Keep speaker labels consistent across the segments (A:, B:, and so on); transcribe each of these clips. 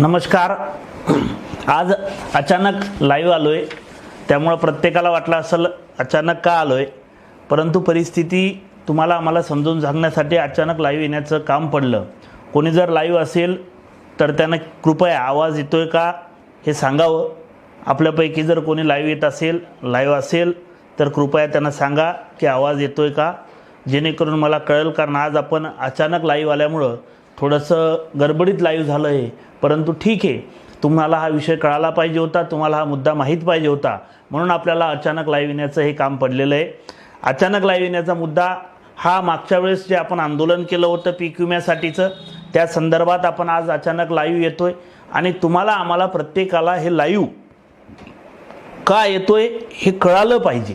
A: नमस्कार. आज अचानक लाईव्ह आलो आहे त्यामुळं प्रत्येकाला वाटलं असेल अचानक का आलो आहे परंतु परिस्थिती तुम्हाला आम्हाला समजून सांगण्यासाठी अचानक लाईव्ह येण्याचं काम पडलं. कोणी जर लाईव्ह असेल तर त्यानं कृपया आवाज येतो आहे का हे सांगावं. आपल्यापैकी जर कोणी लाईव्ह येत असेल लाईव्ह असेल तर कृपया त्यांना सांगा की आवाज येतो आहे का. जेणेकरून मला कळेल कारण आज आपण अचानक लाईव्ह आल्यामुळं थोडंसं गडबडीत लाईव्ह झालं आहे परंतु ठीक आहे. तुम्हाला हा विषय कळाला पाहिजे होता. तुम्हाला हा मुद्दा माहीत पाहिजे होता. म्हणून आपल्याला अचानक लाईव्ह येण्याचं हे काम पडलेलं आहे. अचानक लाईव्ह येण्याचा मुद्दा हा मागच्या वेळेस जे आपण आंदोलन केलं होतं पीक विम्यासाठीचं त्या संदर्भात आपण आज अचानक लाईव्ह आहे आणि तुम्हाला आम्हाला प्रत्येकाला हे लाईव्ह का येतो आहे हे कळालं पाहिजे.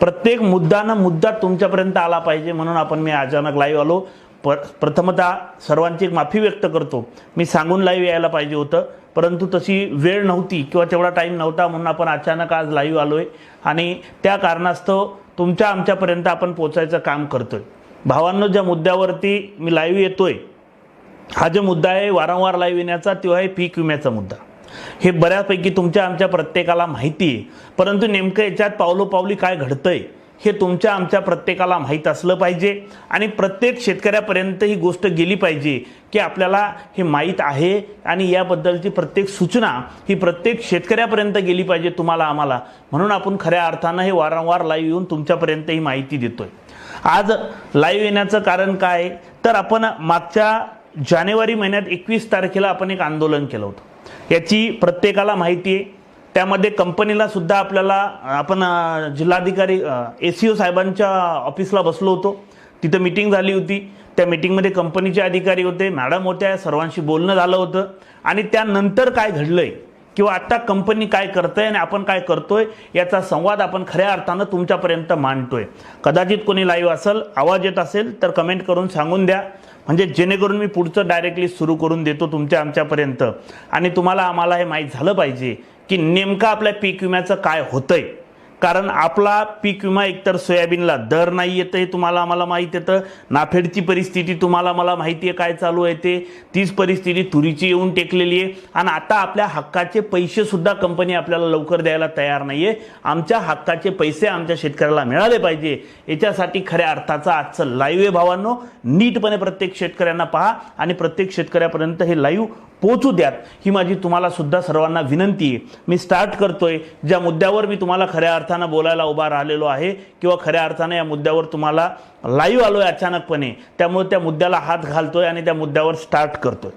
A: प्रत्येक मुद्दानं मुद्दा तुमच्यापर्यंत आला पाहिजे. म्हणून आपण मी अचानक लाईव्ह आलो. प प्रथमतः सर्वांची एक माफी व्यक्त करतो. मी सांगून लाईव्ह यायला पाहिजे होतं. परंतु तशी वेळ नव्हती किंवा तेवढा टाईम नव्हता म्हणून आपण अचानक आज लाईव्ह आलो आहे आणि त्या कारणास्तव तुमच्या आमच्यापर्यंत आपण पोचायचं काम करतो आहे भावांनो ज्या मुद्द्यावरती मी लाईव्ह येतो आहे हा जो मुद्दा आहे वारंवार लाईव्ह येण्याचा तो आहे पीक विम्याचा मुद्दा. हे बऱ्यापैकी तुमच्या आमच्या प्रत्येकाला माहिती आहे. परंतु नेमकं याच्यात पावलोपावली काय घडतंय? हे तुमच्या आमच्या प्रत्येकाला माहीत असलं पाहिजे. आणि प्रत्येक शेतकऱ्यापर्यंत ही गोष्ट गेली पाहिजे की आपल्याला हे माहीत आहे. आणि याबद्दलची प्रत्येक सूचना ही प्रत्येक शेतकऱ्यापर्यंत गेली पाहिजे तुम्हाला आम्हाला. म्हणून आपण खऱ्या अर्थानं हे वारंवार लाईव्ह येऊन तुमच्यापर्यंत ही माहिती देतोय. आज लाईव्ह येण्याचं कारण काय? तर आपण मागच्या जानेवारी महिन्यात एकवीस तारखेला आपण एक आंदोलन केलं होतं. याची प्रत्येकाला माहिती आहे. त्यामध्ये कंपनीला सुद्धा आपल्याला आपण जिल्हाधिकारी ए सी ओ साहेबांच्या ऑफिसला बसलो होतो. तिथं मिटिंग झाली होती. त्या मिटिंगमध्ये कंपनीचे अधिकारी होते. मॅडम होत्या सर्वांशी बोलणं झालं होतं. आणि त्यानंतर काय घडलं आहे किंवा आत्ता कंपनी काय करतंय आणि आपण काय करतोय? याचा संवाद आपण खऱ्या अर्थानं तुमच्यापर्यंत मांडतोय. कदाचित कोणी लाईव्ह असेल आवाज येत असेल तर कमेंट करून सांगून द्या. म्हणजे जेणेकरून मी पुढचं डायरेक्टली सुरू करून देतो तुमच्या आमच्यापर्यंत. आणि तुम्हाला आम्हाला हे माहीत झालं पाहिजे. की नेमकं आपल्या पीक विम्याचं काय होतंय? कारण आपला पीक विमा एकतर सोयाबीनला दर नाही येतं हे तुम्हाला आम्हाला माहीत येतं. नाफेडची परिस्थिती तुम्हाला मला माहिती आहे काय चालू आहे ते. तीच परिस्थिती तुरीची येऊन टेकलेली आहे. आणि आता आपल्या हक्काचे पैसेसुद्धा कंपनी आपल्याला लवकर द्यायला तयार नाही आहे आमच्या हक्काचे पैसे आमच्या शेतकऱ्याला मिळाले पाहिजे. याच्यासाठी खऱ्या अर्थाचा आजचं लाईव्ह आहे भावांनो. नीटपणे प्रत्येक शेतकऱ्यांना पहा आणि प्रत्येक शेतकऱ्यापर्यंत हे लाईव्ह पोचू द्यात. ही माझी तुम्हाला सुद्धा सर्वांना विनंती आहे. मी स्टार्ट करतोय. ज्या मुद्द्यावर मी तुम्हाला खऱ्या अर्थ अर्थानं बोलायला उभा राहिलेलो आहे किंवा खऱ्या अर्थानं या मुद्द्यावर तुम्हाला लाईव्ह आलोय अचानकपणे. त्यामुळे त्या मुद्द्याला हात घालतोय आणि त्या मुद्द्यावर स्टार्ट करतोय.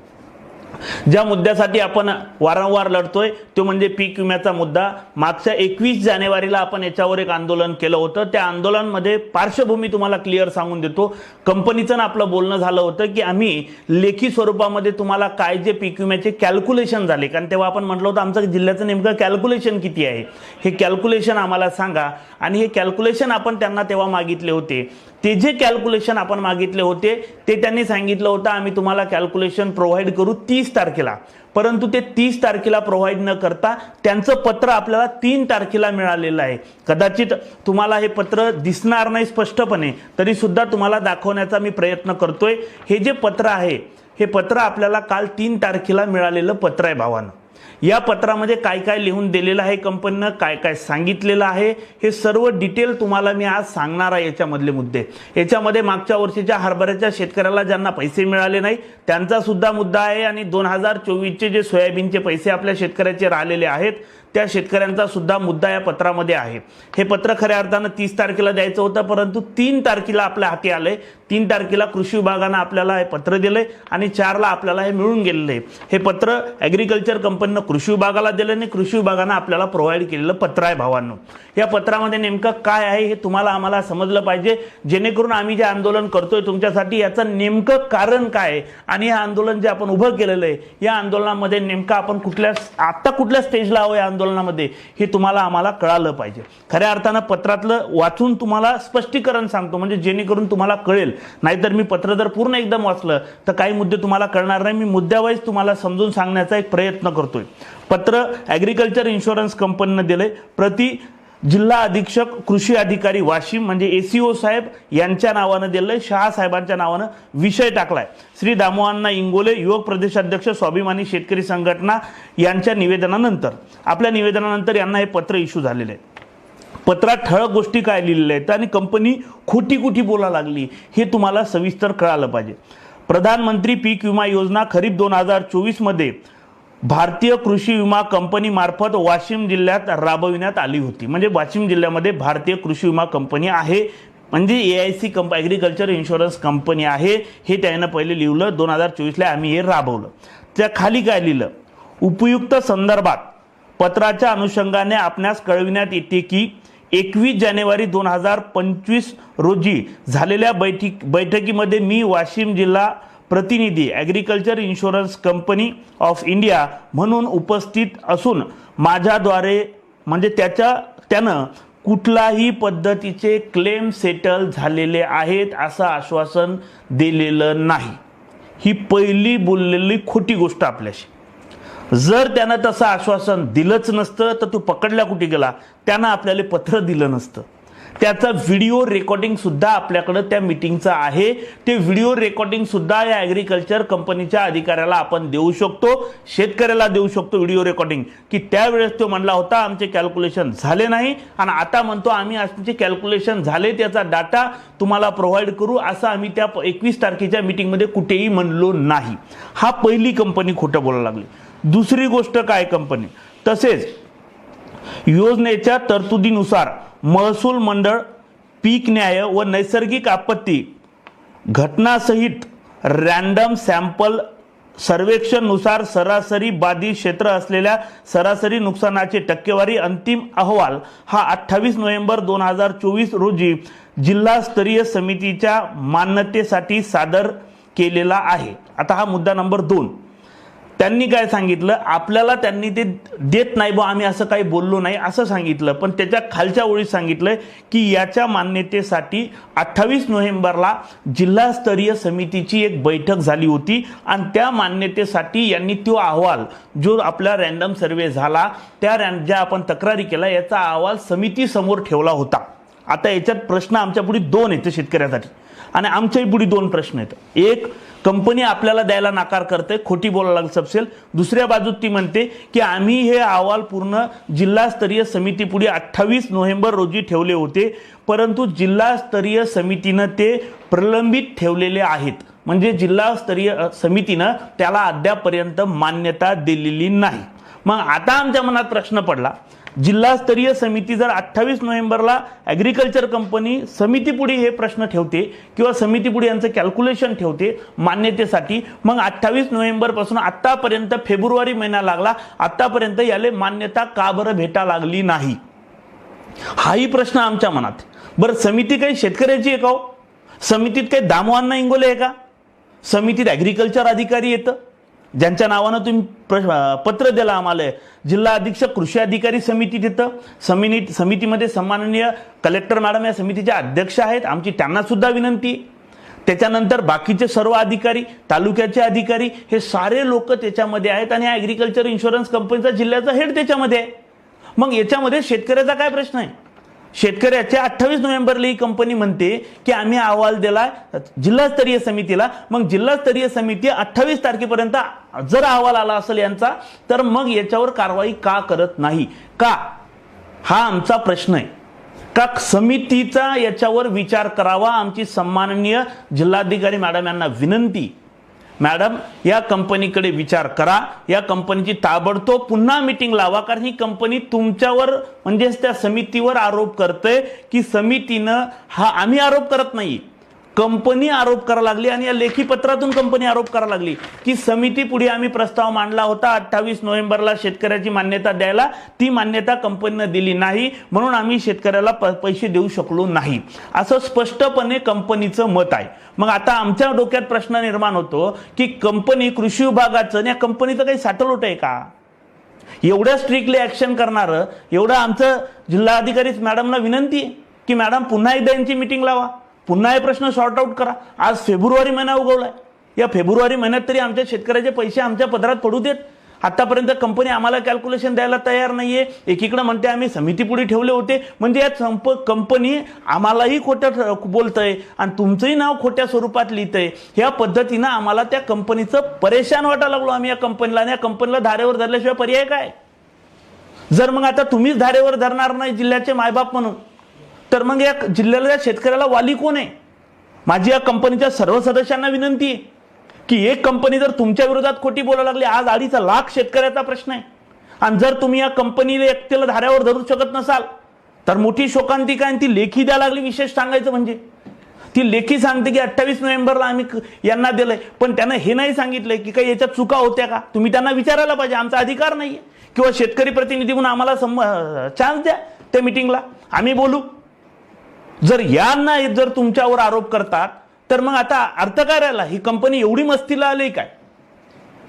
A: ज्या मुद्द्यासाठी आपण वारंवार लढतोय तो म्हणजे पीक विम्याचा मुद्दा. मागच्या एकवीस जानेवारीला आपण याच्यावर एक आंदोलन केलं होतं. त्या आंदोलनमध्ये पार्श्वभूमी तुम्हाला क्लिअर सांगून देतो. कंपनीचं ना आपलं बोलणं झालं होतं की आम्ही लेखी स्वरूपामध्ये तुम्हाला काय जे पीक विम्याचे कॅल्क्युलेशन झाले. कारण तेव्हा आपण म्हटलं होतं आमचं जिल्ह्याचं नेमकं कॅल्क्युलेशन किती आहे? हे कॅल्क्युलेशन आम्हाला सांगा. आणि हे कॅल्क्युलेशन आपण त्यांना तेव्हा मागितले होते. ते जे कॅल्क्युलेशन आपण मागितले होते ते त्यांनी सांगितलं होतं आम्ही तुम्हाला कॅल्क्युलेशन प्रोव्हाइड करू तीस तारखेला. परंतु ते तीस तारखेला प्रोव्हाइड न करता त्यांचं पत्र आपल्याला तीन तारखेला मिळालेलं आहे. कदाचित तुम्हाला हे पत्र दिसणार नाही स्पष्टपणे तरीसुद्धा तुम्हाला दाखवण्याचा मी प्रयत्न करतोय. हे जे पत्र आहे हे पत्र आपल्याला काल तीन तारखेला मिळालेलं पत्र आहे भावानं. या पत्रामध्ये काय काय लिहून दिलेलं आहे कंपनीनं काय काय सांगितलेलं आहे हे सर्व डिटेल तुम्हाला मी आज सांगणार आहे याच्यामधले मुद्दे. याच्यामध्ये मागच्या वर्षीच्या हरभऱ्याच्या शेतकऱ्याला ज्यांना पैसे मिळाले नाही त्यांचा सुद्धा मुद्दा आहे आणि दोन हजार चोवीसचे जे सोयाबीनचे पैसे आपल्या शेतकऱ्याचे राहिलेले आहेत त्या शेतकऱ्यांचा सुद्धा मुद्दा या पत्रामध्ये आहे. हे पत्र खऱ्या अर्थानं तीस तारखेला द्यायचं होतं परंतु तीन तारखेला आपल्या हाती आलंय. तीन तारखेला कृषी विभागानं आपल्याला हे पत्र दिलंय आणि चारला आपल्याला हे मिळून गेलेलं आहे हे पत्र ॲग्रिकल्चर कंपनीनं कृषी विभागाला दिलं आणि कृषी विभागानं आपल्याला प्रोव्हाइड केलेलं पत्र आहे भावांनो. या पत्रामध्ये नेमकं काय आहे हे तुम्हाला आम्हाला समजलं पाहिजे. जेणेकरून आम्ही जे आंदोलन करतोय तुमच्यासाठी याचं नेमकं कारण काय आहे आणि हे आंदोलन जे आपण उभं केलेलं आहे या आंदोलनामध्ये नेमकं आपण कुठल्या आत्ता कुठल्या स्टेजला आहोत या आंदोलनामध्ये हे तुम्हाला आम्हाला कळालं पाहिजे. खऱ्या अर्थानं पत्रातलं वाचून तुम्हाला स्पष्टीकरण सांगतो म्हणजे जेणेकरून तुम्हाला कळेल. नाहीतर मी पत्र जर पूर्ण एकदम वाचलं तर काही मुद्दे तुम्हाला कळणार नाही. मी मुद्द्यावाईज तुम्हाला समजून सांगण्याचा एक प्रयत्न करतोय. पत्र ॲग्रिकल्चर इन्शुरन्स कंपनीनं दिलंय. प्रति जिल्हा अधीक्षक कृषी अधिकारी वाशिम म्हणजे एसीओ साहेब यांच्या नावानं दिलंय शहा साहेबांच्या नावानं विषय टाकलाय. श्री दामोअण्णा इंगोले युवक प्रदेशाध्यक्ष स्वाभिमानी शेतकरी संघटना यांच्या निवेदनानंतर. आपल्या निवेदनानंतर यांना हे पत्र इश्यू झालेलं आहे पत्रात ठळक गोष्टी काय लिहिलेल्या आहेत आणि कंपनी खोटी कुठी बोला लागली हे तुम्हाला सविस्तर कळालं पाहिजे. प्रधानमंत्री पीक विमा योजना खरीप दोन हजार चोवीसमध्ये भारतीय कृषी विमा कंपनी मार्फत वाशिम जिल्ह्यात राबविण्यात आली होती. म्हणजे वाशिम जिल्ह्यामध्ये भारतीय कृषी विमा कंपनी आहे. म्हणजे ए आय सी कंप ॲग्रिकल्चर इन्शुरन्स कंपनी आहे. हे त्यानं पहिले लिहिलं. दोन हजार चोवीसला आम्ही हे राबवलं. त्या खाली काय लिहिलं? उपयुक्त संदर्भात पत्राच्या अनुषंगाने आपणास कळविण्यात येते की एकवीस जानेवारी दोन हजार पंचवीस रोजी झालेल्या बैठक बैठकीमध्ये मी वाशिम जिल्हा प्रतिनिधी agriculture insurance company of India म्हणून उपस्थित असून माझ्याद्वारे म्हणजे त्याच्या त्यानं कुठलाही पद्धतीचे क्लेम सेटल झालेले आहेत असं आश्वासन दिलेलं नाही. ही पहिली बोललेली खोटी गोष्ट आपल्याशी. जर त्यानं तसं आश्वासन दिलंच नसतं तर तू पकडल्या कुठे गेला? त्यानं आपल्याला पत्र दिलं नसतं. त्याचा व्हिडिओ रेकॉर्डिंग सुद्धा आपल्याकडं त्या मिटिंगचा आहे. ते व्हिडिओ रेकॉर्डिंग सुद्धा या ॲग्रिकल्चर कंपनीच्या अधिकाऱ्याला आपण देऊ शकतो. शेतकऱ्याला देऊ शकतो व्हिडिओ रेकॉर्डिंग की त्यावेळेस तो म्हणला होता आमचे कॅल्क्युलेशन झाले नाही. आणि आता म्हणतो आम्ही आमचे कॅल्क्युलेशन झाले त्याचा डाटा तुम्हाला प्रोव्हाइड करू. असं आम्ही त्या एकवीस तारखेच्या मिटिंगमध्ये कुठेही म्हणलो नाही. हा पहिली कंपनी खोटं बोलायला लागली. दुसरी गोष्ट काय कंपनी तसेच योजनेच्या तरतुदीनुसार महसूल मंडळ पीक न्याय व नैसर्गिक आपत्ती घटनासहित रँडम सॅम्पल सर्वेक्षणनुसार सरासरी बाधित क्षेत्र असलेल्या सरासरी नुकसानाची टक्केवारी अंतिम अहवाल हा अठ्ठावीस नोव्हेंबर दोन हजार चोवीस रोजी जिल्हास्तरीय समितीच्या मान्यतेसाठी सादर केलेला आहे. आता हा मुद्दा नंबर दोन. त्यांनी काय सांगितलं? आपल्याला त्यांनी ते देत नाही बा आम्ही असं काही बोललो नाही असं सांगितलं. पण त्याच्या खालच्या ओळीत सांगितलं की याच्या मान्यतेसाठी अठ्ठावीस नोव्हेंबरला जिल्हास्तरीय समितीची एक बैठक झाली होती आणि त्या मान्यतेसाठी यांनी तो अहवाल जो आपला रॅन्डम सर्वे झाला त्या रॅन ज्या आपण तक्रारी केला याचा अहवाल समितीसमोर ठेवला होता. आता याच्यात प्रश्न आमच्या पुढे दोन येते शेतकऱ्यासाठी. आणि आमच्याही पुढे दोन प्रश्न आहेत. एक कंपनी आपल्याला द्यायला नाकार करते खोटी बोलायला सपसेल दुसऱ्या बाजूत ती म्हणते की आम्ही हे अहवाल पूर्ण जिल्हास्तरीय समितीपुढे अठ्ठावीस नोव्हेंबर रोजी ठेवले होते परंतु जिल्हास्तरीय समितीनं ते प्रलंबित ठेवलेले आहेत. म्हणजे जिल्हास्तरीय समितीनं त्याला अद्यापर्यंत मान्यता दिलेली नाही. मग आता आमच्या मनात प्रश्न पडला जिल्हास्तरीय समिती जर अठ्ठावीस नोव्हेंबरला ॲग्रिकल्चर कंपनी समितीपुढे हे प्रश्न ठेवते किंवा समितीपुढे यांचं कॅल्क्युलेशन ठेवते मान्यतेसाठी मग अठ्ठावीस नोव्हेंबरपासून आत्तापर्यंत फेब्रुवारी महिना लागला आत्तापर्यंत याले मान्यता का बरं भेटा लागली नाही? हाही प्रश्न आमच्या मनात. बरं समिती काही शेतकऱ्याची आहे का हो? समितीत काही दामवांना इंगोले आहे का? समितीत ॲग्रिकल्चर अधिकारी येतं? ज्यांच्या नावानं तुम्ही प्र पत्र दिलं आम्हाला. जिल्हा अधीक्षक कृषी अधिकारी समिती तिथं. समिनी समितीमध्ये सन्माननीय कलेक्टर मॅडम या समितीच्या अध्यक्ष आहेत. आमची त्यांनासुद्धा विनंती. त्याच्यानंतर बाकीचे सर्व अधिकारी तालुक्याचे अधिकारी हे सारे लोक त्याच्यामध्ये आहेत आणि ॲग्रिकल्चर इन्शुरन्स कंपनीचा जिल्ह्याचा हेड त्याच्यामध्ये आहे. मग याच्यामध्ये शेतकऱ्याचा काय प्रश्न आहे? शेतकऱ्याच्या अठ्ठावीस नोव्हेंबरला ही कंपनी म्हणते की आम्ही अहवाल दिला जिल्हास्तरीय समितीला. मग जिल्हास्तरीय समिती अठ्ठावीस तारखेपर्यंत जर अहवाल आला असेल यांचा तर मग याच्यावर कारवाई का करत नाही? का? हा आमचा प्रश्न आहे. का समितीचा याच्यावर विचार करावा? आमची सन्माननीय जिल्हाधिकारी मॅडम यांना विनंती मॅडम या कंपनीकडे विचार करा. या कंपनीची ताबडतोब पुन्हा मिटिंग लावा कारण ही कंपनी तुमच्यावर म्हणजेच त्या समितीवर आरोप करते की समितीनं हा आम्ही आरोप करत नाही. कंपनी आरोप करायला लागली आणि या लेखी पत्रातून कंपनी आरोप करायला लागली. की समिती पुढे आम्ही प्रस्ताव मांडला होता अठ्ठावीस नोव्हेंबरला शेतकऱ्याची मान्यता द्यायला. ती मान्यता कंपनीनं दिली नाही म्हणून आम्ही शेतकऱ्याला प- पैसे देऊ शकलो नाही. असं स्पष्टपणे कंपनीचं मत आहे. मग आता आमच्या डोक्यात प्रश्न निर्माण होतो की कंपनी कृषी विभागाचं आणि या कंपनीचं काही सॅटलोट आहे का? एवढ्या स्ट्रिक्टली ॲक्शन करणारं एवढं आमचं जिल्हाधिकारी मॅडमला विनंती की मॅडम पुन्हा एकदा यांची मिटिंग लावा. पुन्हा हे प्रश्न सॉर्ट आउट करा. आज फेब्रुवारी महिना उगवलाय. या फेब्रुवारी महिन्यात तरी आमच्या शेतकऱ्याचे पैसे आमच्या पदरात पडू देत. आतापर्यंत कंपनी आम्हाला कॅल्क्युलेशन द्यायला तयार नाहीये. एकीकडे म्हणते आम्ही समितीपुढे ठेवले होते. म्हणजे या संप कंपनी आम्हालाही खोटं बोलतंय आणि तुमचंही नाव खोट्या स्वरूपात लिहितंय. ह्या पद्धतीनं आम्हाला त्या कंपनीचं परेशान वाटायला लागलो आम्ही या कंपनीला आणि या कंपनीला धारेवर धरल्याशिवाय पर्याय काय? जर मग आता तुम्हीच धारेवर धरणार नाही जिल्ह्याचे मायबाप म्हणून. तर मग या जिल्ह्याला शेतकऱ्याला वाली कोण आहे? माझी या कंपनीच्या सर्व सदस्यांना विनंती आहे की एक कंपनी जर तुमच्या विरोधात खोटी बोलायला लागली आज अडीच लाख शेतकऱ्याचा प्रश्न आहे. आणि जर तुम्ही या कंपनीला एकट्याला धाऱ्यावर धरू शकत नसाल तर मोठी शोकांतिका आणि ती लेखी द्यायला लागली विशेष सांगायचं म्हणजे. ती लेखी सांगते की अठ्ठावीस नोव्हेंबरला आम्ही यांना दिलंय. पण त्यांना हे नाही सांगितलंय की काही याच्यात चुका होत्या का? तुम्ही त्यांना विचारायला पाहिजे आमचा अधिकार नाही किंवा शेतकरी प्रतिनिधी म्हणून आम्हाला चान्स द्या त्या मिटिंगला आम्ही बोलू. जर यांना जर तुमच्यावर आरोप करतात तर मग आता अर्थ काय राहिला ही कंपनी एवढी मस्तीला आली काय?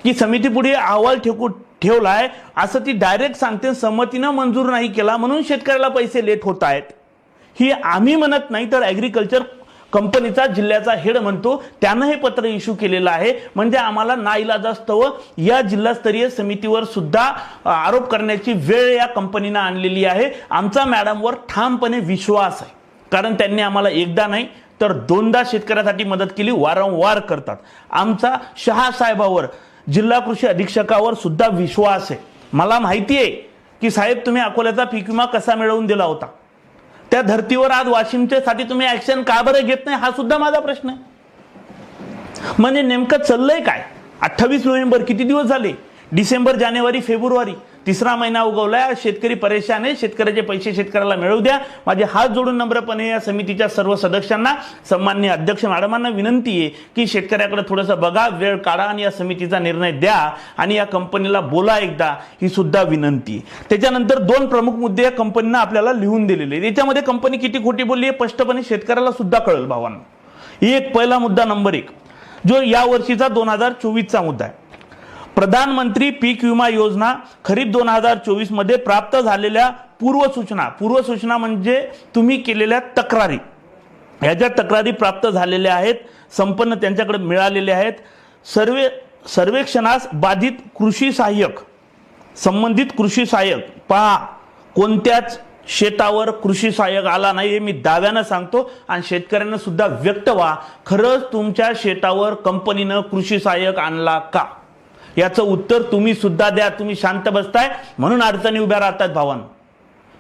A: की समितीपुढे अहवाल ठेकू ठेवलाय असं ती डायरेक्ट सांगते संमतीनं मंजूर नाही केला म्हणून शेतकऱ्याला पैसे लेट होत आहेत. ही आम्ही म्हणत नाही तर ॲग्रिकल्चर कंपनीचा जिल्ह्याचा हेड म्हणतो त्यानं हे पत्र इश्यू केलेलं आहे. म्हणजे आम्हाला ना इलाजास्तव या जिल्हास्तरीय समितीवर सुद्धा आरोप करण्याची वेळ या कंपनीनं आणलेली आहे. आमचा मॅडमवर ठामपणे विश्वास आहे. कारण त्यांनी आम्हाला एकदा नाही तर दोनदा शेतकऱ्यासाठी मदत केली वारंवार करतात. आमचा शहा साहेबावर जिल्हा कृषी अधीक्षकावर सुद्धा विश्वास आहे. मला माहिती आहे की साहेब तुम्ही अकोल्याचा पीक विमा कसा मिळवून दिला होता? त्या धर्तीवर आज वाशिमच्या साठी तुम्ही ऍक्शन का बरं घेत नाही? हा सुद्धा माझा प्रश्न आहे. म्हणजे नेमकं चाललंय काय? अठ्ठावीस नोव्हेंबर किती दिवस झाले? डिसेंबर जानेवारी फेब्रुवारी. तिसरा महिना उगवलाय. शेतकरी परेशान आहे शेतकऱ्याचे पैसे शेतकऱ्याला मिळवू द्या. माझे हात जोडून नम्रपणे या समितीच्या सर्व सदस्यांना सन्मान्य अध्यक्ष मॅडमांना विनंती आहे की शेतकऱ्याकडे थोडंसं बघा वेळ काढा आणि या समितीचा निर्णय द्या आणि या कंपनीला बोला एकदा ही सुद्धा विनंती आहे. त्याच्यानंतर दोन प्रमुख मुद्दे या कंपनीनं आपल्याला लिहून दिलेले याच्यामध्ये कंपनी किती खोटी बोलली आहे स्पष्टपणे शेतकऱ्याला सुद्धा कळेल भावांना. एक पहिला मुद्दा नंबर एक जो या वर्षीचा दोन हजार चोवीसचा मुद्दा आहे. प्रधानमंत्री पीक विमा योजना खरीप दोन हजार चोवीसमध्ये प्राप्त झालेल्या पूर्वसूचना पूर्वसूचना म्हणजे तुम्ही केलेल्या तक्रारी. ह्या ज्या तक्रारी प्राप्त झालेल्या आहेत संपन्न त्यांच्याकडे मिळालेले आहेत सर्वे सर्वेक्षणास बाधित कृषी सहाय्यक संबंधित कृषी सहाय्यक पहा कोणत्याच शेतावर कृषी सहाय्यक आला नाही हे मी दाव्यानं सांगतो आणि शेतकऱ्यांना सुद्धा व्यक्त व्हा खरंच तुमच्या शेतावर कंपनीनं कृषी सहाय्यक आणला का? याचं उत्तर तुम्ही सुद्धा द्या तुम्ही शांत बसताय. म्हणून अडचणी उभ्या राहतात भावान.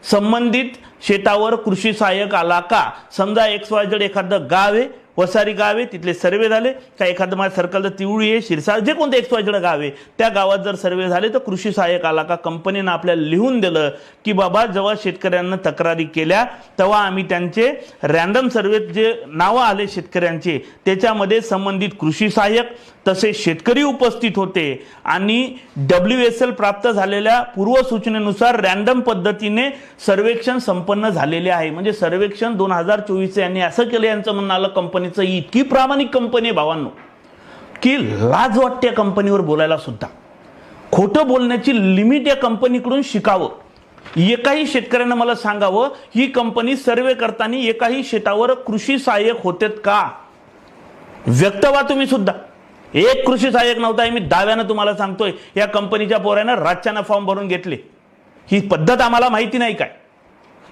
A: संबंधित शेतावर कृषी सहाय्यक आला का? समजा एक्स वाय जड एखादं गाव आहे वसारी गाव आहे तिथले सर्वे झाले. का एखादं माझ्या सरकारचं तिवळी आहे शिरसाळ जे कोणते एक्स वाय गाव आहे त्या गावात जर सर्वे झाले तर कृषी सहाय्यक आला का कंपनीनं आपल्याला लिहून दिलं की बाबा जेव्हा शेतकऱ्यांना तक्रारी केल्या तेव्हा आम्ही त्यांचे रॅन्डम सर्वेत जे नावं आले शेतकऱ्यांचे त्याच्यामध्ये संबंधित कृषी सहाय्यक तसे शेतकरी उपस्थित होते आणि डब्ल्यू एस एल प्राप्त झालेल्या पूर्वसूचनेनुसार रॅन्डम पद्धतीने सर्वेक्षण संपन्न झालेले आहे. म्हणजे सर्वेक्षण दोन हजार चोवीस यांनी असं केलं यांचं म्हणणं आलं कंपनीचं इतकी प्रामाणिक कंपनी आहे भावांनो की लाज वाटत्या कंपनीवर बोलायला सुद्धा. खोटं बोलण्याची लिमिट या कंपनीकडून शिकावं. एकाही शेतकऱ्यानं मला सांगावं ही कंपनी सर्वे करताना एकाही शेतावर कृषी सहाय्यक होतेत का? व्यक्त व्हा तुम्ही सुद्धा. एक कृषी सहाय्यक नव्हता मी दाव्यानं तुम्हाला सांगतोय. या कंपनीच्या पोऱ्यानं रातच्यानं फॉर्म भरून घेतले. ही पद्धत आम्हाला माहिती नाही काय?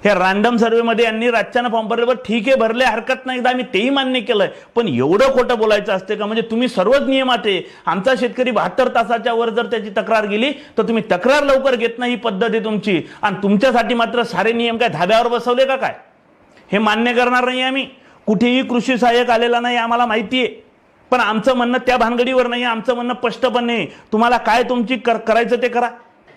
A: हे रॅन्डम सर्वेमध्ये यांनी रातच्यानं फॉर्म भरले बरं ठीक आहे भरले हरकत नाही एकदा आम्ही तेही मान्य केलंय. पण एवढं खोटं बोलायचं असते का? म्हणजे तुम्ही सर्वच नियमात आहे. आमचा शेतकरी बहात्तर तासाच्या वर जर त्याची तक्रार गेली तर तुम्ही तक्रार लवकर घेत नाही ही पद्धत आहे तुमची. आणि तुमच्यासाठी मात्र सारे नियम काय धाब्यावर बसवले का काय? हे मान्य करणार नाही आम्ही. कुठेही कृषी सहाय्यक आलेला नाही आम्हाला माहिती आहे. पण आमचं म्हणणं त्या भानगडीवर नाही आमचं म्हणणं स्पष्टपणे तुम्हाला काय तुमची कर करायचं ते करा.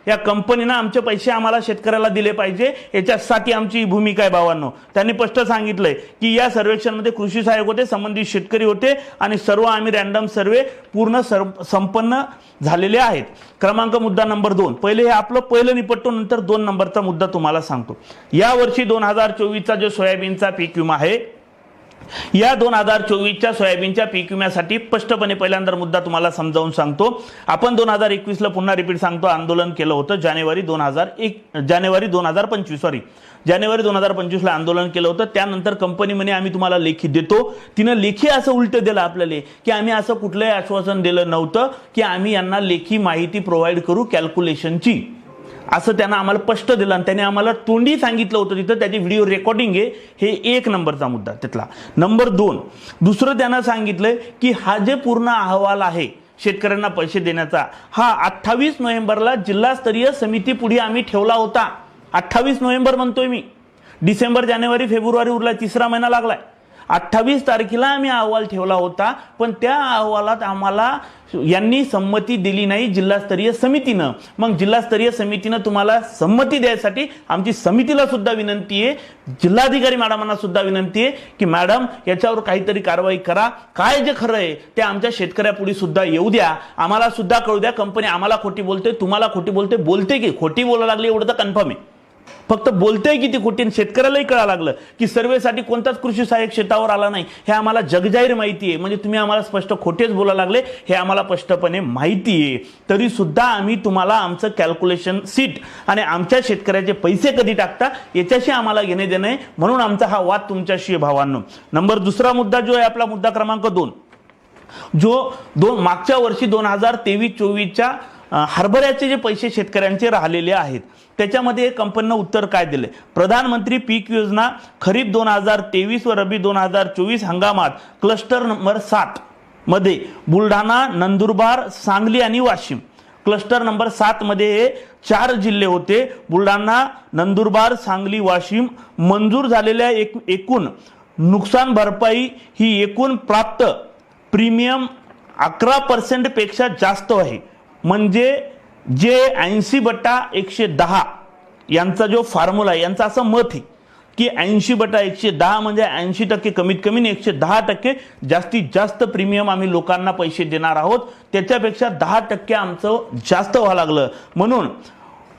A: या कंपनीनं आमचे पैसे आम्हाला शेतकऱ्याला दिले पाहिजे. याच्यासाठी आमची भूमिका आहे भावांनो. त्यांनी स्पष्ट सांगितलंय की या सर्वेक्षणमध्ये कृषी सहाय्यक होते संबंधित शेतकरी होते आणि सर्व आम्ही रॅन्डम सर्वे पूर्ण सर्व संपन्न झालेले आहेत. क्रमांक मुद्दा नंबर दोन. पहिले हे आपलं पहिलं निपटतो नंतर दोन नंबरचा मुद्दा तुम्हाला सांगतो. या वर्षी दोन हजार चोवीसचा जो सोयाबीनचा पीक विमा आहे या दोन हजार चोवीसच्या सोयाबीनच्या पीक विम्यासाठी स्पष्टपणे पहिल्यांदा मुद्दा तुम्हाला समजावून सांगतो. आपण दोन हजार एकवीसला पुन्हा रिपीट सांगतो आंदोलन केलं होतं जानेवारी दोन हजार एक जानेवारी दोन हजार पंचवीस सॉरी जानेवारी दोन हजार पंचवीसला आंदोलन केलं होतं. त्यानंतर कंपनी म्हणे आम्ही तुम्हाला लेखी देतो. तिनं लेखी असं उलटं दिलं आपल्याला की आम्ही असं कुठलंही आश्वासन दिलं नव्हतं की आम्ही यांना लेखी माहिती प्रोव्हाइड करू कॅल्क्युलेशनची असं त्यांना आम्हाला स्पष्ट दिलं आणि त्याने आम्हाला तोंडी सांगितलं होतं तिथं. त्याची व्हिडिओ रेकॉर्डिंग आहे. हे एक नंबरचा मुद्दा तिथला. नंबर दोन दुसरं त्यांना सांगितलं की हा जे पूर्ण अहवाल आहे शेतकऱ्यांना पैसे देण्याचा हा अठ्ठावीस नोव्हेंबरला जिल्हास्तरीय समिती पुढे आम्ही ठेवला होता. अठ्ठावीस नोव्हेंबर म्हणतोय मी. डिसेंबर जानेवारी फेब्रुवारी उरला तिसरा महिना लागलाय. अठ्ठावीस तारखेला आम्ही अहवाल ठेवला होता पण त्या अहवालात आम्हाला यांनी संमती दिली नाही जिल्हास्तरीय समितीनं. मग जिल्हास्तरीय समितीनं तुम्हाला संमती द्यायसाठी आमची समितीला सुद्धा विनंती आहे जिल्हाधिकारी मॅडमांना सुद्धा विनंती आहे की मॅडम याच्यावर काहीतरी कारवाई करा. काय जे खरं आहे ते आमच्या शेतकऱ्यापुढे सुद्धा येऊ द्या. आम्हाला सुद्धा कळू द्या कंपनी आम्हाला खोटी बोलते तुम्हाला खोटी बोलते बोलते की खोटी बोलायला लागली एवढं तर कन्फर्म आहे. फक्त बोलतंय किती खोटी शेतकऱ्यालाही कळा लागलं की सर्वेसाठी कोणताच कृषी सहाय्यक शेतावर आला नाही. हे आम्हाला जगजाहीर माहिती आहे. म्हणजे तुम्ही आम्हाला स्पष्ट खोटेच बोलायला लागले हे आम्हाला स्पष्टपणे माहिती आहे. तरी सुद्धा आम्ही तुम्हाला आमचं कॅल्क्युलेशन सीट आणि आमच्या शेतकऱ्याचे पैसे कधी टाकता याच्याशी आम्हाला घेणे देणे आहे. म्हणून आमचा हा वाद तुमच्याशी आहे भावांनो. नंबर दुसरा मुद्दा जो आहे आपला मुद्दा क्रमांक दोन. जो दोन मागच्या वर्षी दोन हजार तेवीस चोवीसच्या हरभऱ्याचे जे पैसे शेतकऱ्यांचे राहिलेले आहेत त्याच्यामध्ये कंपनीनं उत्तर काय दिले प्रधानमंत्री पीक योजना खरीप दोन हजार तेवीस व रबी दोन हजार चोवीस हंगामात क्लस्टर नंबर सात मध्ये बुलढाणा नंदुरबार सांगली आणि वाशिम. क्लस्टर नंबर सातमध्ये हे चार जिल्हे होते. बुलढाणा नंदुरबार सांगली वाशिम मंजूर झालेल्या एक एकूण नुकसान भरपाई ही एकूण प्राप्त प्रीमियम अकरा पर्सेंटपेक्षा जास्त आहे. म्हणजे जे ऐंशी बट्टा एकशे दहा यांचा जो फॉर्म्युला आहे यांचं असं मत आहे की ऐंशी बटा एकशे दहा म्हणजे ऐंशी टक्के कमीत कमी एकशे दहा टक्के जास्तीत जास्त प्रीमियम आम्ही लोकांना पैसे देणार आहोत. त्याच्यापेक्षा दहा टक्के आमचं जास्त व्हावं लागलं. म्हणून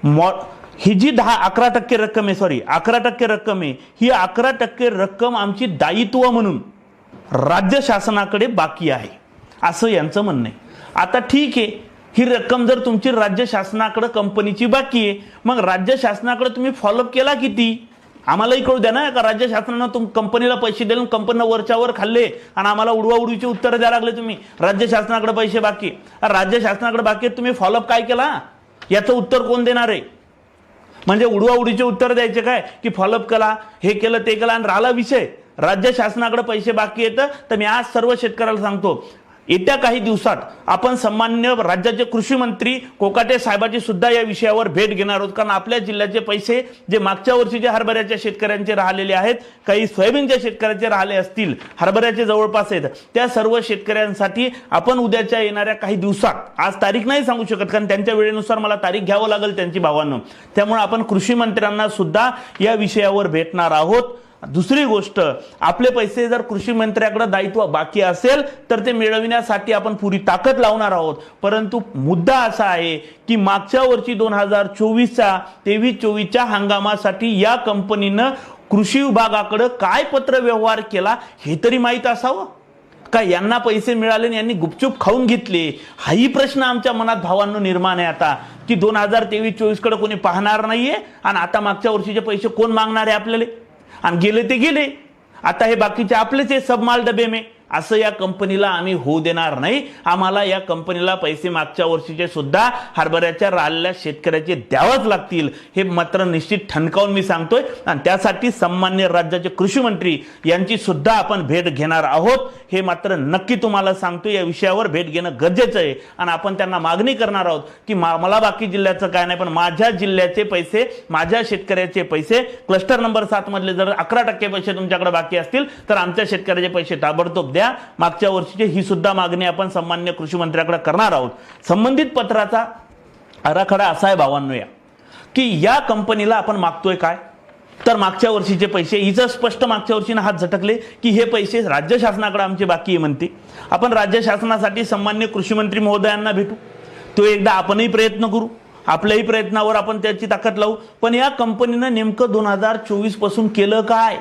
A: मॉ ही जी दहा अकरा टक्के रक्कम आहे सॉरी अकरा टक्के रक्कम आहे ही अकरा टक्के रक्कम आमची दायित्व म्हणून राज्य शासनाकडे बाकी आहे. असं यांचं म्हणणं आहे. आता ठीक आहे ही रक्कम जर तुमची राज्य शासनाकडे कंपनीची बाकी आहे मग राज्य शासनाकडे तुम्ही फॉलोअप केला किती? आम्हालाही कळू द्या ना का राज्य शासनानं तुम कंपनीला पैसे दिले कंपनीनं वरच्यावर खाल्ले आणि आम्हाला उडवा उडवीची उत्तरं द्यायला लागले तुम्ही. राज्य शासनाकडे पैसे बाकी राज्य शासनाकडे बाकी आहेत, तुम्ही फॉलोअप काय केला? याचं उत्तर कोण देणार आहे? म्हणजे उडवा उडीचे उत्तर द्यायचे काय? की फॉलोअप केला हे केलं ते केलं आणि राहिला विषय. राज्य शासनाकडे पैसे बाकी येतं तर मी आज सर्व शेतकऱ्याला सांगतो येत्या काही दिवसात आपण सन्मान्य राज्याचे कृषी मंत्री कोकाटे साहेबाची सुद्धा या विषयावर भेट घेणार आहोत. कारण आपल्या जिल्ह्याचे पैसे जे मागच्या वर्षीचे हरभऱ्याच्या शेतकऱ्यांचे राहिलेले आहेत काही सोयाबीनच्या शेतकऱ्याचे राहिले असतील हरभऱ्याचे जवळपास आहेत त्या सर्व शेतकऱ्यांसाठी आपण उद्याच्या येणाऱ्या काही दिवसात आज तारीख नाही सांगू शकत कारण त्यांच्या वेळेनुसार मला तारीख घ्यावं लागेल त्यांची भावानं. त्यामुळे आपण कृषी मंत्र्यांना सुद्धा या विषयावर भेटणार आहोत. दुसरी गोष्ट आपले पैसे जर कृषी मंत्र्याकडे दायित्व बाकी असेल तर ते मिळविण्यासाठी आपण पुरी ताकद लावणार आहोत. परंतु मुद्दा असा आहे की मागच्या वर्षी दोन हजार चोवीसच्या तेवीस चोवीसच्या हंगामासाठी या कंपनीनं कृषी विभागाकडे काय पत्र व्यवहार केला हे तरी माहीत असावं? का यांना पैसे मिळाले आणि यांनी गुपचूप खाऊन घेतले? हाही प्रश्न आमच्या मनात भावांनो निर्माण आहे आता की दोन हजार तेवीस चोवीसकडे कोणी पाहणार नाहीये? आणि आता मागच्या वर्षीचे पैसे कोण मागणार आहे आपल्याला? आणि गेले ते गेले. आता हे बाकीचे आपलेच आहे सबमाल डबे में. असं या कंपनीला आम्ही होऊ देणार नाही. आम्हाला या कंपनीला पैसे मागच्या वर्षीचे सुद्धा हरभऱ्याच्या राहिलेल्या शेतकऱ्याचे द्यावंच लागतील. हे मात्र निश्चित ठणकावून मी सांगतोय. आणि त्यासाठी सन्मान्य राज्याचे कृषी मंत्री यांची सुद्धा आपण भेट घेणार आहोत. हे मात्र नक्की तुम्हाला सांगतो या विषयावर भेट घेणं गरजेचं आहे. आणि आपण त्यांना मागणी करणार आहोत की मा- मला बाकी जिल्ह्याचं काय नाही पण माझ्या जिल्ह्याचे पैसे माझ्या शेतकऱ्याचे पैसे क्लस्टर नंबर सात मधले जर अकरा टक्के पैसे तुमच्याकडे बाकी असतील तर आमच्या शेतकऱ्याचे पैसे ताबडतोब द्या मागच्या वर्षीची ही सुद्धा मागणी आपण सन्मान्य कृषी मंत्र्याकडे करणार आहोत. संबंधित पत्राचा आराखडा असा आहे भावांनो या की या कंपनीला आपण मागतोय काय? तर मागच्या वर्षीचे पैसे हिचं स्पष्ट मागच्या वर्षीनं हात झटकले की हे पैसे राज्य शासनाकडे आमचे बाकी आहे म्हणते. आपण राज्य शासनासाठी सन्मान्य कृषीमंत्री महोदयांना भेटू. तो एकदा आपणही प्रयत्न करू. आपल्याही प्रयत्नावर आपण त्याची ताकद लावू. पण या कंपनीनं नेमकं दोन हजार चोवीसपासून केलं काय?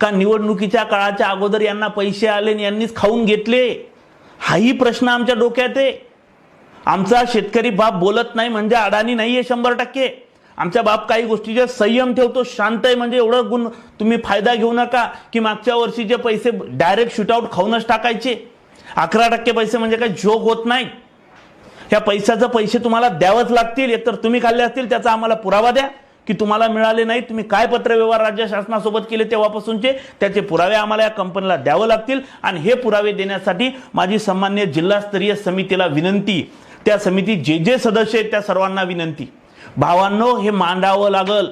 A: का निवडणुकीच्या काळाच्या अगोदर यांना पैसे आले आणि यांनीच खाऊन घेतले? हाही प्रश्न आमच्या डोक्यात आहे. आमचा शेतकरी बाप बोलत नाही म्हणजे अडाणी आहे शंभर टक्के. आमच्या बाप काही गोष्टीचे संयम ठेवतो शांत आहे म्हणजे एवढं गुण तुम्ही फायदा घेऊ नका की मागच्या वर्षीचे पैसे डायरेक्ट शूटआउट खाऊनच टाकायचे. अकरा टक्के पैसे म्हणजे काही जोक होत नाही. ह्या पैशाचं पैसे तुम्हाला द्यावंच लागतील एकतर तुम्ही खाल्ले असतील त्याचा आम्हाला पुरावा द्या. की तुम्हाला मिळाले नाही तुम्ही काय पत्रव्यवहार राज्य शासनासोबत केले तेव्हापासूनचे त्याचे पुरावे आम्हाला या कंपनीला द्यावं लागतील. आणि हे पुरावे देण्यासाठी माझी सन्मान्य जिल्हास्तरीय समितीला विनंती त्या समितीत जे जे सदस्य आहेत त्या सर्वांना विनंती. भावांनो हे मांडावं लागल.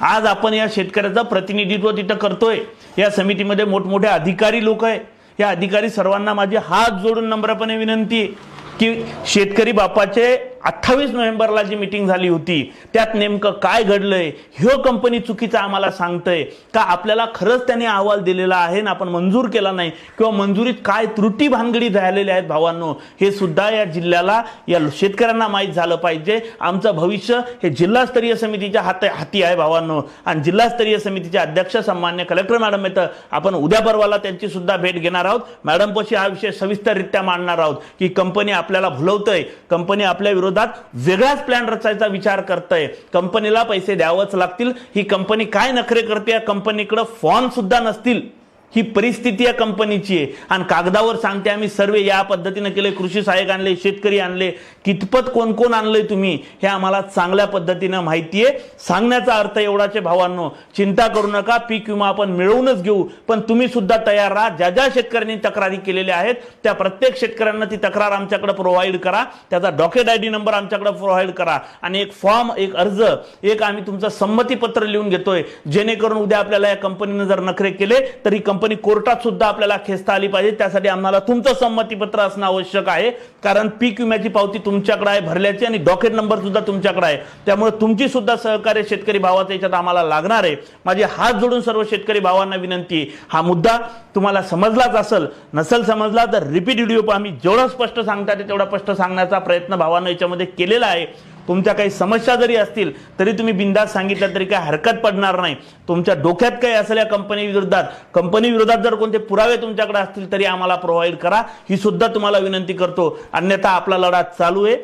A: आज आपण या शेतकऱ्याचं प्रतिनिधित्व तिथं करतोय. या समितीमध्ये मोठमोठे अधिकारी लोक आहे या अधिकारी सर्वांना माझी हात जोडून नम्रपणे विनंती आहे. की शेतकरी बापाचे अठ्ठावीस नोव्हेंबरला जी मिटिंग झाली होती त्यात नेमकं काय घडलंय ह्यो कंपनी चुकीचं आम्हाला सांगतंय का आपल्याला खरंच त्यांनी अहवाल दिलेला आहे ना आपण मंजूर केला नाही? किंवा मंजुरीत काय त्रुटी भानगडी झालेल्या आहेत भावांनो? हे सुद्धा या जिल्ह्याला या शेतकऱ्यांना माहीत झालं पाहिजे. आमचं भविष्य हे जिल्हास्तरीय समितीच्या हात हाती आहे भावांनो. आणि जिल्हास्तरीय समितीचे अध्यक्ष सन्मान्य कलेक्टर मॅडम येतं आपण उद्या परवाला त्यांची सुद्धा भेट घेणार आहोत. मॅडमपाशी हा विषय सविस्तररित्या मांडणार आहोत की कंपनी आपल्याला भुलवतंय. कंपनी आपल्या विरोधात वेगळाच प्लॅन रचायचा विचार करतंय. कंपनीला पैसे द्यावंच लागतील. ही कंपनी काय नखरे करते? या कंपनीकडे फॉर्म सुद्धा नसतील. ही परिस्थिती या कंपनीची आहे. आणि कागदावर सांगते आम्ही सर्वे या पद्धतीनं केले कृषी सहाय्यक आणले शेतकरी आणले कितपत कोण कोण आणलंय तुम्ही हे आम्हाला चांगल्या पद्धतीनं माहिती आहे. सांगण्याचा अर्थ एवढाचे भावांनो चिंता करू नका पीक विमा आपण मिळवूनच घेऊ. पण तुम्ही सुद्धा तयार राहा. ज्या ज्या शेतकऱ्यांनी तक्रारी केलेल्या आहेत त्या प्रत्येक शेतकऱ्यांना ती तक्रार आमच्याकडे प्रोव्हाइड करा. त्याचा डॉकेट आय डी नंबर आमच्याकडे प्रोव्हाइड करा. आणि एक फॉर्म एक अर्ज एक आम्ही तुमचं संमतीपत्र लिहून घेतोय. जेणेकरून उद्या आपल्याला या कंपनीनं जर नखरे केले तरी कंपनी कंपनी कोर्टात सुद्धा आपल्याला खेचता आली पाहिजे. त्यासाठी आम्हाला तुमचं संमतीपत्र असणं आवश्यक आहे. कारण पीक विम्याची पावती तुमच्याकडे आहे भरल्याची आणि डॉकेट नंबर सुद्धा तुमच्याकडे आहे. त्यामुळे तुमची सुद्धा सहकार्य शेतकरी भावाचं याच्यात आम्हाला लागणार आहे. माझे हात जोडून सर्व शेतकरी भावांना विनंती हा मुद्दा तुम्हाला समजलाच असेल नसेल समजला तर रिपीट व्हिडिओ आम्ही जेवढं स्पष्ट सांगता येते तेवढा स्पष्ट सांगण्याचा प्रयत्न भावानं याच्यामध्ये केलेला आहे. तुमच्या काही समस्या जरी असतील तरी तुम्ही बिंदास सांगितल्या तरी काही हरकत पडणार नाही. तुमच्या डोक्यात काही असेल या कंपनी विरोधात कंपनी विरोधात जर कोणते पुरावे तुमच्याकडे असतील तरी आम्हाला प्रोव्हाइड करा. ही सुद्धा तुम्हाला विनंती करतो. अन्यथा आपला लढा चालू आहे.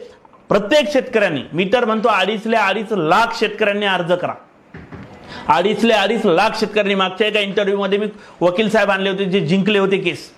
A: प्रत्येक शेतकऱ्यांनी मी तर म्हणतो अडीचल्या अडीच लाख शेतकऱ्यांनी अर्ज करा. अडीचले अडीच लाख शेतकऱ्यांनी मागच्या एका इंटरव्ह्यूमध्ये मी वकील साहेब आणले होते जे जिंकले होते केस.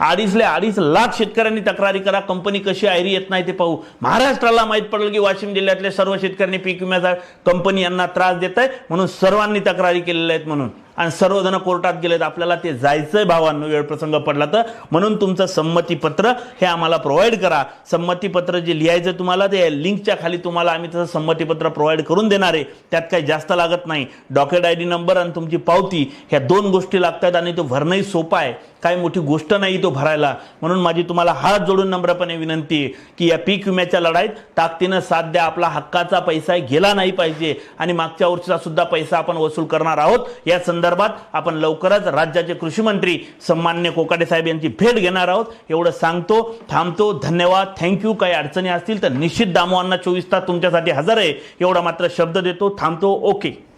A: अडीचले अडीच लाख शेतकऱ्यांनी तक्रारी करा. कंपनी कशी आयरी येत नाही ते पाहू. महाराष्ट्राला माहीत पडलं की वाशिम जिल्ह्यातले सर्व शेतकऱ्यांनी पीक विम्याचा कंपनी यांना त्रास देत आहे म्हणून सर्वांनी तक्रारी केलेल्या आहेत म्हणून. आणि सर्वजण कोर्टात गेलेत. आपल्याला ते जायचं आहे भावांनो वेळ प्रसंग पडला तर. म्हणून तुमचं संमतीपत्र हे आम्हाला प्रोव्हाइड करा. संमतीपत्र जे लिहायचं तुम्हाला ते लिंकच्या खाली तुम्हाला आम्ही तसं संमतीपत्र प्रोव्हाइड करून देणार आहे. त्यात काही जास्त लागत नाही. डॉकेट आय डी नंबर आणि तुमची पावती ह्या दोन गोष्टी लागतात आणि तो भरणंही सोपा आहे. काय मोठी गोष्ट नाही तो भरायला. म्हणून माझी तुम्हाला हात जोडून नम्रपणे विनंती आहे की या पीक विम्याच्या लढाईत ताकदीनं साथ द्या. आपला हक्काचा पैसा गेला नाही पाहिजे. आणि मागच्या वर्षीचा सुद्धा पैसा आपण वसूल करणार आहोत. या संदर्भात आपण लवकरच राज्याचे कृषी मंत्री सन्मान्य कोकाटे साहेब यांची भेट घेणार आहोत. एवढं सांगतो थांबतो. धन्यवाद. थँक्यू काही अडचणी असतील तर निश्चित दामोवांना चोवीस तास तुमच्यासाठी हजर आहे. एवढा मात्र शब्द देतो. थांबतो. ओके